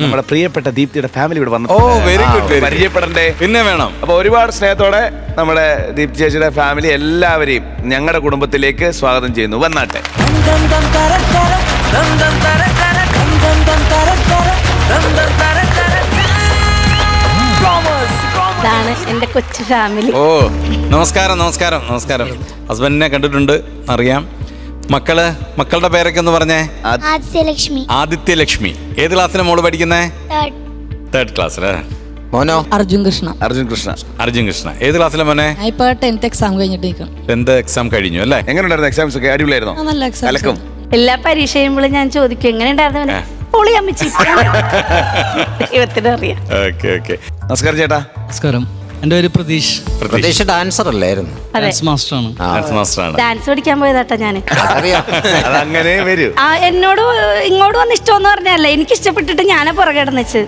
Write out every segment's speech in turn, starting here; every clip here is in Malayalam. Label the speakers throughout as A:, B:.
A: നമ്മുടെ പ്രിയപ്പെട്ട ദീപ്തിയുടെ ഫാമിലി ഇവിടെ വന്നു
B: ഓ, വെരി ഗുഡ്.
A: പരിചയപ്പെടണ്ടേ?
B: പിന്നെ വേണം.
A: അപ്പൊ ഒരുപാട് സ്നേഹത്തോടെ നമ്മുടെ ദീപ്തി ചേച്ചിയുടെ ഫാമിലി എല്ലാവരെയും ഞങ്ങളുടെ കുടുംബത്തിലേക്ക് സ്വാഗതം ചെയ്യുന്നു. വന്നാട്ടെ.
C: ഇതാണ് എന്റെ കൊച്ചു ഫാമിലി
B: ഓ നമസ്കാരം നമസ്കാരം നമസ്കാരം. ഹസ്ബൻഡിനെ കണ്ടിട്ടുണ്ട് അറിയാം. മക്കൾ മക്കളുടെ പേരൊക്കെ ഒന്ന് പറഞ്ഞേ.
D: ആദിത്യലക്ഷ്മി.
B: ആദിത്യ ലക്ഷ്മി ഏത് ക്ലാസ്സിലെ മോൾ പഠിക്കുന്നേ?
D: തേർഡ്
B: ക്ലാസ്സിൽ
E: മോനോ?
F: അർജുൻ കൃഷ്ണ.
A: അർജുൻ കൃഷ്ണ.
B: അർജുൻ കൃഷ്ണ. ഏത് ക്ലാസ്സിലെ മോനെ?
F: ഇപ്പൊ ടെൻത്ത് എക്സാം കഴിഞ്ഞിട്ട്
B: ടെൻത്ത് എക്സാം കഴിഞ്ഞു അല്ലേ?
A: എങ്ങനെയുണ്ടായിരുന്നു എക്സാംസ് ഒക്കെ? അടിപൊളിയായിരുന്നോ?
F: നല്ല
A: എക്സാം
C: എല്ലാ പരീക്ഷ കഴിയുമ്പോഴും ഞാൻ ചോദിക്കും എങ്ങനെ ഉണ്ടായിരുന്നു പൊളി അമ്മച്ചി. ദൈവത്തിന് അറിയാം.
B: ഓക്കെ ഓക്കെ
A: നമസ്കാരം ചേട്ടാ.
G: നമസ്കാരം. എന്റെ പേര് പ്രതീഷ്.
E: പ്രതീക്ഷ ഡാൻസർ അല്ലായിരുന്നു.
C: അതെ.
G: ഡാൻസ് മാസ്റ്ററാണ്
B: ഡാൻസ് മാസ്റ്റർ ആണ്.
C: ഡാൻസ് പഠിക്കാൻ പോയതാട്ടാ ഞാൻ
E: അറിയാം
A: അതങ്ങനെ വരൂ.
C: ആ എന്നോട് ഇങ്ങോട്ട് വന്ന് ഇഷ്ടമെന്ന് പറഞ്ഞല്ലേ എനിക്ക് ഇഷ്ടപ്പെട്ടിട്ട് ഞാനാ പുറകെ കിടന്നുവെച്ച്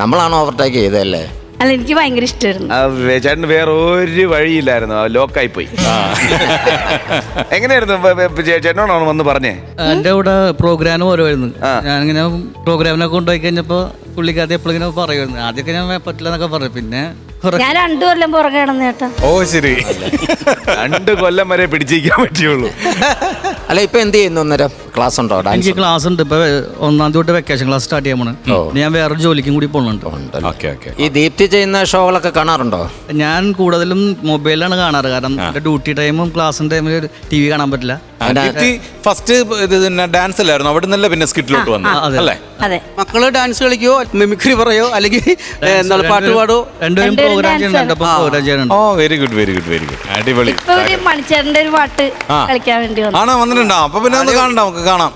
E: നമ്മളാണ് ഓവർടേക്ക് ചെയ്തല്ലേ
C: അല്ല എനിക്ക് ഭയങ്കര ഇഷ്ടമായിരുന്നു
A: ആ, വേ- ചേട്ടന് വേറെ ഒരു വഴിയില്ലായിരുന്നു. ലോക്കായി പോയി. എങ്ങനെയായിരുന്നു? വ- വ- ചേ- ചേട്ടനോടാണ് വന്ന് പറഞ്ഞേ?
G: എന്റെ കൂടെ പ്രോഗ്രാം ഓരോ
A: ആയിരുന്നു ഞാൻ
G: ഞാനിങ്ങനെ പ്രോഗ്രാമിനെ കൊണ്ടുപോയി കഴിഞ്ഞപ്പോൾ പുള്ളിക്കാരി എപ്പോഴും ഇങ്ങനെ പറയുമായിരുന്നു ആദ്യമൊക്കെ ഞാൻ പറ്റില്ല എന്നൊക്കെ പറയും പിന്നെ കുറെ
C: ഞാൻ രണ്ടു കൊല്ലം പുറകെ കിടന്നു ചേട്ടാ
B: ഓ ശരി.
A: രണ്ട് കൊല്ലം വരെ പിടിച്ചിരിക്കാൻ പറ്റിയുള്ളൂ
E: അല്ല ഇപ്പൊ എന്ത് ചെയ്യുന്നു? അന്നേരം ക്ലാസ് ഉണ്ടോ?
G: എനിക്ക്
E: ഡാൻസ്
G: ക്ലാസ് ഉണ്ട്. ഇപ്പൊ ഒന്നാം തീയതി തൊട്ട് വെക്കേഷൻ ക്ലാസ് സ്റ്റാർട്ട് ചെയ്യാൻ പോണ്.
E: ഓ.
G: ഇനി ഞാൻ വേറൊരു ജോലിക്കും കൂടി പോകുന്നുണ്ട്.
B: Okay okay.
E: ഈ ദീപ്തി ചെയ്യുന്ന ഷോകളൊക്കെ കാണാറുണ്ടോ?
G: ഞാൻ കൂടുതലും മൊബൈലിലാണ് കാണാറ്. കാരണം എന്റെ ഡ്യൂട്ടി ടൈമും ക്ലാസ്സിന്റെ ടൈമിൽ ടി വി കാണാൻ പറ്റില്ല.
B: ഫസ്റ്റ് ഇത് ഡാൻസ് അല്ലായിരുന്നു? അവിടെ നിന്നല്ലേ പിന്നെ സ്കിറ്റിലോട്ട് വന്നു അല്ലേ?
C: അതെ.
H: മക്കൾ ഡാൻസ് കളിക്കോ മിമിക്രി പറയോ? അല്ലെങ്കിൽ എന്താണ് പാട്ട് പാടോ?
G: രണ്ടുപേരും പ്രോഗ്രാം ചെയ്യുന്നുണ്ട്. അപ്പം പ്രോഗ്രാം ചെയ്യുന്നുണ്ട്.
B: ഓ very good very good very good അടിപൊളി.
C: ഇപ്പൊ ഒരു മണിച്ചേട്ടന്റെ ഒരു പാട്ട് കളിക്കാൻ വേണ്ടി വന്നു.
B: ആണോ? വന്നിട്ടുണ്ടോ? അപ്പൊ പിന്നെ ഒന്ന് കാണണ്ട നമുക്ക് കാണാം.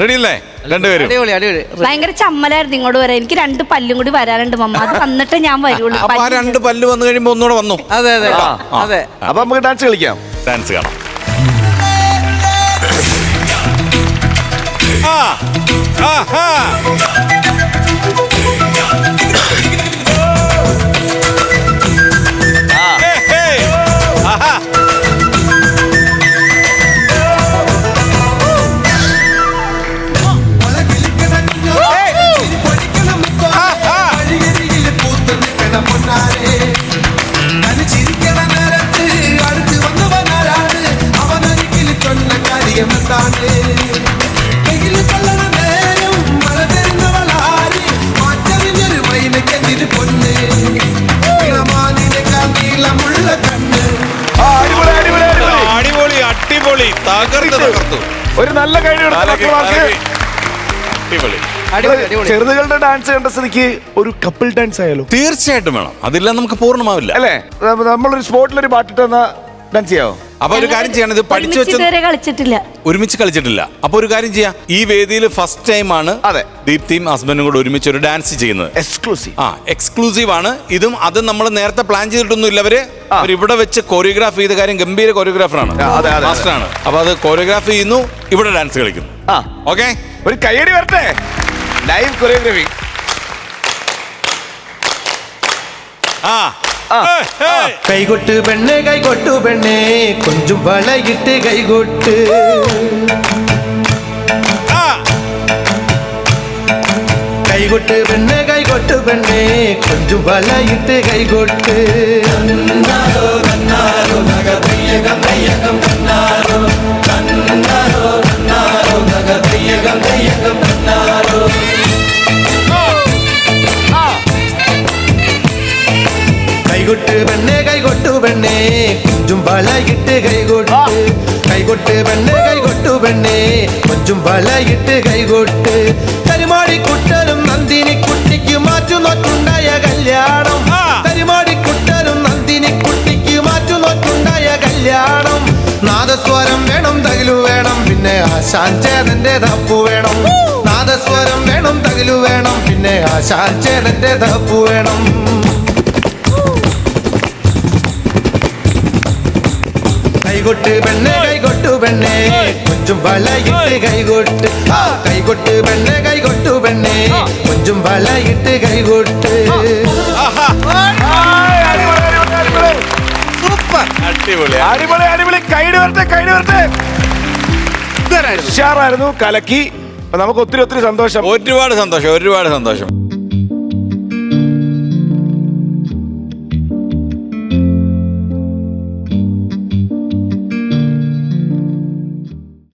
B: റെഡി അല്ലേ? രണ്ടുപേരും.
H: അടിപൊളി അടിപൊളി.
C: ഭയങ്കര ചമ്മലായിരുന്നു ഇങ്ങോട്ട് വരാൻ. എനിക്ക് രണ്ട് പല്ലും കൂടി വരാനുണ്ട് മമ്മ. അത് വന്നിട്ട് ഞാൻ വരുള്ളൂ.
B: അപ്പൊ ആ രണ്ട് പല്ല് വന്നു കഴിയുമ്പോ ഒന്നുകൂടെ വന്നു.
H: അതെ അതെ. അതെ.
A: അപ്പൊ നമുക്ക് ഡാൻസ് കളിക്കാം.
B: ഡാൻസ് കാണാം. ആ, ആഹാ. ഹേ,
A: ആ, അടിപൊളി, അടിപൊളി, അടിപൊളി.
B: അടിപൊളി അടിപൊളി. തകർത്ത് തകർത്തു.
A: ഒരു നല്ല.
B: അടിപൊളി.
A: ചെറുതുകളുടെ ഡാൻസ് കണ്ട സ്ഥിതിക്ക് ഒരു കപ്പിൾ ഡാൻസ് ആയാലോ?
B: തീർച്ചയായിട്ടും വേണം. അതില്ല നമുക്ക് പൂർണമാവില്ല.
A: അല്ലേ? നമ്മ- നമ്മളൊരു സ്പോട്ടിൽ ഒരു പാട്ടിട്ട് തന്നാ ഡാൻസ് ചെയ്യാവോ?
B: അപ്പൊ ഒരു കാര്യം ചെയ്യണം ഇത് പഠിച്ചു വെച്ച്
C: ഇതുവരെ കളിച്ചിട്ടില്ല.
B: ഒരുമിച്ച് കളിച്ചിട്ടില്ല. അപ്പൊ ഒരു കാര്യം ചെയ്യാം. ഈ വേദിയിൽ ഫസ്റ്റ് ടൈം ആണ്
A: അതെ.
B: ദീപ്തിയും ഹസ്ബൻഡും കൂടെ ഒരുമിച്ച് ഒരു ഡാൻസ് ചെയ്യുന്നത്.
A: എക്സ്ക്ലൂസീവ്
B: ആ എക്സ്ക്ലൂസീവ് ആണ്. ഇതും അത് നമ്മൾ നേരത്തെ പ്ലാൻ ചെയ്തിട്ടൊന്നും ഇല്ല അവർ.
A: ആ.
B: ഇവിടെ വെച്ച് കൊറിയോഗ്രാഫ് ചെയ്ത കാര്യം ഗംഭീര കൊറിയോഗ്രാഫറാണ്
A: ആ, അതെ, അതെ,
B: മാസ്റ്റർ ആണ്. അപ്പൊ അത് കൊറിയോഗ്രാഫ് ചെയ്യുന്നു ഇവിടെ ഡാൻസ് കളിക്കുന്നു.
A: ആ.
B: ഓക്കെ
A: ഒരു കയ്യടി വരട്ടെ? ലൈവ് കൊറിയോഗ്രഫി
B: ആ.
I: കൈകൊട്ട് പെണ്ണ് കൈകൊട്ടു പെണ്ണേ കൊഞ്ചും വളയിട്ട് കൈകൊട്ട്. കൈകൊട്ട് പെണ്ണ് കൈകൊട്ടു പെണ്ണേ കൊഞ്ചും വളയിട്ട് കൈകൊട്ട്. കൈകൊട്ട് പെണ്ണെ കൈകൊട്ടു പെണ്ണെ. കൊഞ്ചും വളയിട്ട് കൈകൊട്ട്. കൈകൊട്ട് പെണ്ണെ കൈകൊട്ടു പെണ്ണെ. കൊഞ്ചും വളയിട്ട് കൈകൊട്ട്. കരുമാടി കുട്ടനും നന്ദിനി കുട്ടിക്ക് മാറ്റു നോറ്റുണ്ടായ കല്യാണം.
B: കരുമാടി
I: കരിമാടി കുട്ടനും നന്ദിനി കുട്ടിക്ക് മാറ്റു നോറ്റുണ്ടായ കല്യാണം. നാദസ്വരം വേണം തകിലു വേണം. പിന്നെ ആശാൻ ചേതന്റെ തപ്പു വേണം. നാദസ്വരം വേണം തകിലു വേണം. പിന്നെ ആശാൻ ചേതന്റെ തപ്പു വേണം. കൈകൊട്ട് പെണ്ണെ കൈകൊട്ടു പെണ്ണെ. കൊഞ്ചും വളയിട്ട് കൈകൊട്ട്. കൈകൊട്ട് പെണ്ണെ കൈകൊട്ടു പെണ്ണെ. കൊഞ്ചും വളയിട്ട് കൈകൊട്ട്.
B: അടിപൊളി
A: അടിപൊളി അടിപൊളി. കൈഡ് വരട്ടെ കൈഡ് വരട്ടെ. ഉഷാറായിരുന്നു കലക്കി. നമുക്ക് ഒത്തിരി ഒത്തിരി സന്തോഷം.
B: ഒരുപാട് സന്തോഷം ഒരുപാട് സന്തോഷം.